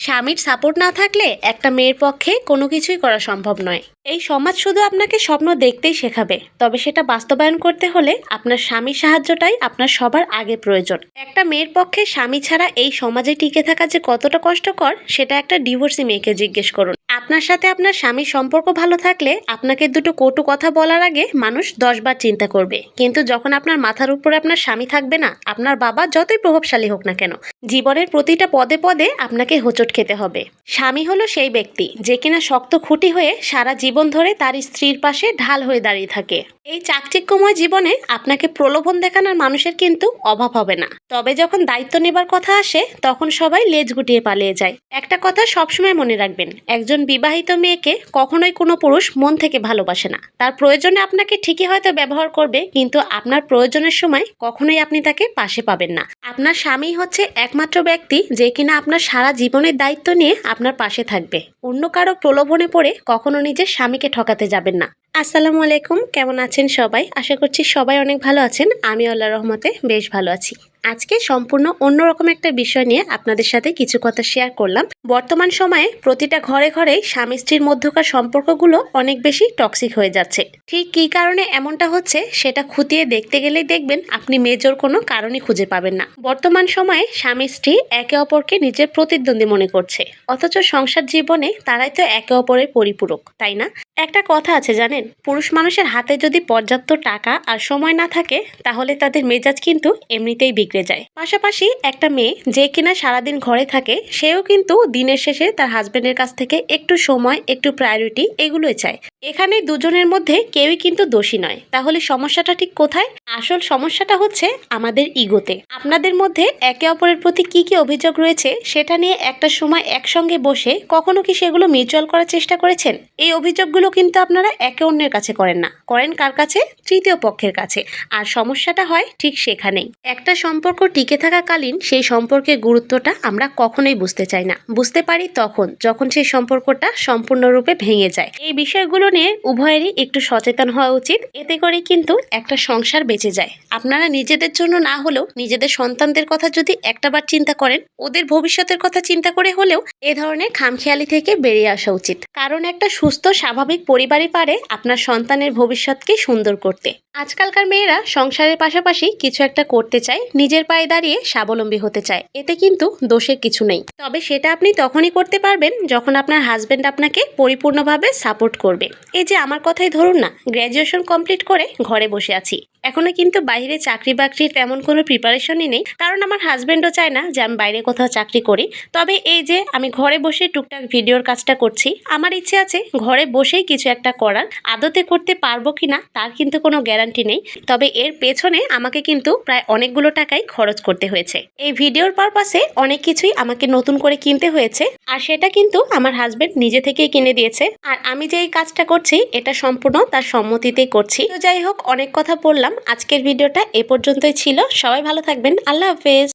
স্বামীর সাপোর্ট না থাকলে একটা মেয়ের পক্ষে কোনো কিছুই করা সম্ভব নয়। এই সমাজ শুধু আপনাকে স্বপ্ন দেখতেই শেখাবে, তবে সেটা বাস্তবায়ন করতে হলে আপনার স্বামীর সাহায্যটাই আপনার সবার আগে প্রয়োজন। একটা মেয়ের পক্ষে স্বামী ছাড়া এই সমাজে টিকে থাকা যে কতটা কষ্টকর, সেটা একটা ডিভোর্সি মেয়েকে জিজ্ঞেস করুন। আপনার সাথে আপনার স্বামীর সম্পর্ক ভালো থাকলে আপনাকে দুটো কটু কথা বলার আগে মানুষ দশবার চিন্তা করবে। কিন্তু যখন আপনার মাথার উপরে আপনার স্বামী থাকবে না, আপনার বাবা যতই প্রভাবশালী হোক না কেন, জীবনের প্রতিটা পদে পদে আপনাকে হোঁচট খেতে হবে। স্বামী হলো সেই ব্যক্তি যে কিনা শক্ত খুঁটি হয়ে সারা জীবন ধরে তার স্ত্রীর পাশে ঢাল হয়ে দাঁড়িয়ে থাকে। এই চাকচিক্যময় জীবনে আপনাকে প্রলোভন দেখানোর মানুষের কিন্তু অভাব হবে না। তবে যখন দায়িত্ব নেবার কথা আসে, তখন সবাই লেজ গুটিয়ে পালিয়ে যায়। একটা কথা সবসময় মনে রাখবেন, একজন বিবাহিত মেয়েকে কখনোই কোনো পুরুষ মন থেকে ভালোবাসে না। তার প্রয়োজনে আপনাকে ঠিকই হয়তো ব্যবহার করবে, কিন্তু আপনার প্রয়োজনের সময় কখনোই আপনি তাকে পাশে পাবেন না। আপনার স্বামী হচ্ছে একমাত্র ব্যক্তি যে কিনা আপনার সারা জীবনের দায়িত্ব নিয়ে আপনার পাশে থাকবে। অন্য কারও প্রলোভনে পড়ে কখনো নিজের স্বামীকে ঠকাতে যাবেন না। আসসালামু আলাইকুম, কেমন আছেন সবাই? আশা করছি সবাই অনেক ভালো আছেন। আমি আল্লাহ রহমতে বেশ ভালো আছি। আজকে সম্পূর্ণ অন্যরকম একটা বিষয় নিয়ে আপনাদের সাথে কিছু কথা শেয়ার করলাম। বর্তমান সময়ে প্রতিটা ঘরে ঘরে স্বামী স্ত্রীর মধ্যকার সম্পর্কগুলো অনেক বেশি টক্সিক হয়ে যাচ্ছে। ঠিক কী কারণে এমনটা হচ্ছে সেটা খুঁটিয়ে দেখতে গেলেই দেখবেন আপনি মেজর কোনো কারণই খুঁজে পাবেন না। বর্তমান সময়ে স্বামী স্ত্রী একে অপরকে নিজের প্রতিদ্বন্দ্বী মনে করছে। অথচ সংসার জীবনে তারাই তো একে অপরের পরিপূরক, তাই না? একটা কথা আছে জানেন? পুরুষ মানুষের হাতে যদি পর্যাপ্ত টাকা আর সময় না থাকে, তাহলে তাদের মেজাজ কিন্তু এমনিতেই বিগড়ে যায়। পাশাপাশি একটা মেয়ে যে কিনা সারাদিন ঘরে থাকে, সেও কিন্তু দিনের শেষে তার হাজব্যান্ডের কাছ থেকে একটু সময়, একটু প্রায়োরিটি এগুলোই চায়। এখানে দুজনের মধ্যে কেউই কিন্তু দোষী নয়। তাহলে সমস্যাটা ঠিক কোথায়? আসল সমস্যাটা হচ্ছে আমাদের ইগোতে। আপনাদের মধ্যে একে অপরের প্রতি কি কি অভিযোগ রয়েছে, সেটা নিয়ে একটা সময় একসঙ্গে বসে কখনো কি সেগুলো মিউচুয়াল করার চেষ্টা করেছেন? এই অভিযোগগুলো কিন্তু আপনারা একে অন্যের কাছে করেন না। করেন কার কাছে? তৃতীয় পক্ষের কাছে। আর সমস্যাটা হয় ঠিক সেখানেই। একটা সম্পর্ক টিকে থাকাকালীন সেই সম্পর্কের গুরুত্বটা আমরা কখনোই বুঝতে চাই না। বুঝতে পারি তখন, যখন সেই সম্পর্কটা সম্পূর্ণরূপে ভেঙে যায়। এই বিষয়গুলো নিয়ে উভয়েরই একটু সচেতন হওয়া উচিত। এতে করে কিন্তু একটা সংসার বেঁচে যায়। আপনারা নিজেদের জন্য না হলেও নিজেদের সন্তানদের কথা যদি একটাবার চিন্তা করেন, ওদের ভবিষ্যতের কথা চিন্তা করে হলেও এ ধরনের খামখেয়ালি থেকে বেরিয়ে আসা উচিত। কারণ একটা সুস্থ, স্বাভাবিক পরিবারই পারে আপনার সন্তানের ভবিষ্যৎকে সুন্দর করতে। আজকালকার মেয়েরা সংসারের পাশাপাশি কিছু একটা করতে চায়, নিজের পায়ে দাঁড়িয়ে স্বাবলম্বী হতে চায়। এতে কিন্তু দোষের কিছু নেই। তবে সেটা আপনি তখনই করতে পারবেন যখন আপনার হাজবেন্ড আপনাকে পরিপূর্ণভাবে সাপোর্ট করবে। এই যে আমার কথাই ধরুন না গ্র্যাজুয়েশন কমপ্লিট করে ঘরে বসে আছি। এখনও কিন্তু বাইরে চাকরি বাকরির তেমন কোনো প্রিপারেশনই নেই। কারণ আমার হাজব্যান্ডও চায় না যে আমি বাইরে কোথাও চাকরি করি। তবে এই যে আমি ঘরে বসে টুকটাক ভিডিওর কাজটা করছি, আমার ইচ্ছে আছে ঘরে বসেই কিছু একটা করার। আদতে করতে পারব কি না তার কিন্তু কোনো গ্যারান্টি নেই। তবে এর পেছনে আমাকে কিন্তু প্রায় অনেকগুলো টাকাই খরচ করতে হয়েছে। এই ভিডিওর পারপাসে অনেক কিছুই আমাকে নতুন করে কিনতে হয়েছে। আর সেটা কিন্তু আমার হাজবেন্ড নিজে থেকেই কিনে দিয়েছে। আর আমি যে এই কাজটা করছি, এটা সম্পূর্ণ তার সম্মতিতেই করছি। তো যাই হোক, অনেক কথা বললাম। আজকের ভিডিওটা এ পর্যন্তই ছিল। সবাই ভালো থাকবেন। আল্লাহ হাফেজ।